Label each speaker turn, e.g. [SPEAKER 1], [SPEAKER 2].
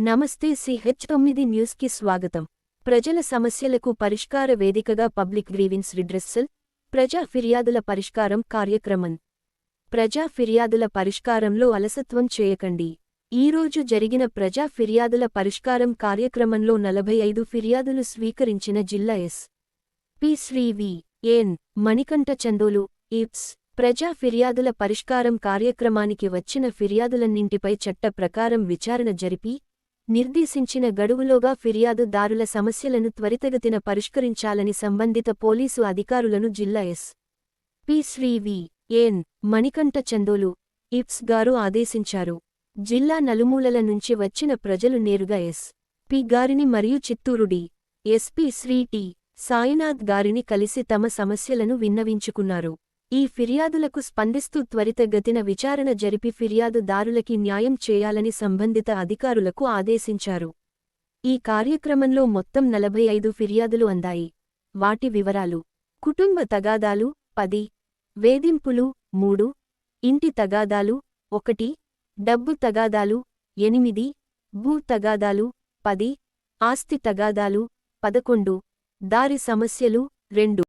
[SPEAKER 1] నమస్తే సిహెచ్ తొమ్మిది న్యూస్కి స్వాగతం. ప్రజల సమస్యలకు పరిష్కార వేదికగా పబ్లిక్ గ్రీవిన్స్ రిడ్రెస్సల్ ప్రజా ఫిర్యాదుల పరిష్కారం కార్యక్రమం. ప్రజా ఫిర్యాదుల పరిష్కారంలో అలసత్వం చేయకండి. ఈరోజు జరిగిన ప్రజా ఫిర్యాదుల పరిష్కారం కార్యక్రమంలో నలభై ఐదు ఫిర్యాదులు స్వీకరించిన జిల్లా S. P Shri V. N. Manikanta Chandolu IPS. ప్రజా ఫిర్యాదుల పరిష్కారం కార్యక్రమానికి వచ్చిన ఫిర్యాదులన్నింటిపై చట్ట ప్రకారం విచారణ జరిపి నిర్దేశించిన గడువులోగా ఫిర్యాదుదారుల సమస్యలను త్వరితగతిన పరిష్కరించాలని సంబంధిత పోలీసు అధికారులను జిల్లా S. P. Shri V. N. Manikanta Chandolu IPS గారు ఆదేశించారు. జిల్లా నలుమూలల నుంచి వచ్చిన ప్రజలు నేరుగా ఎస్. పి. గారిని మరియు చిత్తూరుడి ఎస్పీ శ్రీ టి. సాయినాథ్ గారిని కలిసి తమ సమస్యలను విన్నవించుకున్నారు. ఈ ఫిర్యాదులకు స్పందిస్తూ త్వరితగతిన విచారణ జరిపి ఫిర్యాదుదారులకి న్యాయం చేయాలని సంబంధిత అధికారులకు ఆదేశించారు. ఈ కార్యక్రమంలో మొత్తం నలభై ఐదు ఫిర్యాదులు అందాయి. వాటి వివరాలు. కుటుంబ తగాదాలు పది. వేధింపులు మూడు. ఇంటి తగాదాలు ఒకటి. డబ్బు తగాదాలు ఎనిమిది. భూ తగాదాలు పది. ఆస్తి తగాదాలు పదకొండు. దారి సమస్యలు రెండు.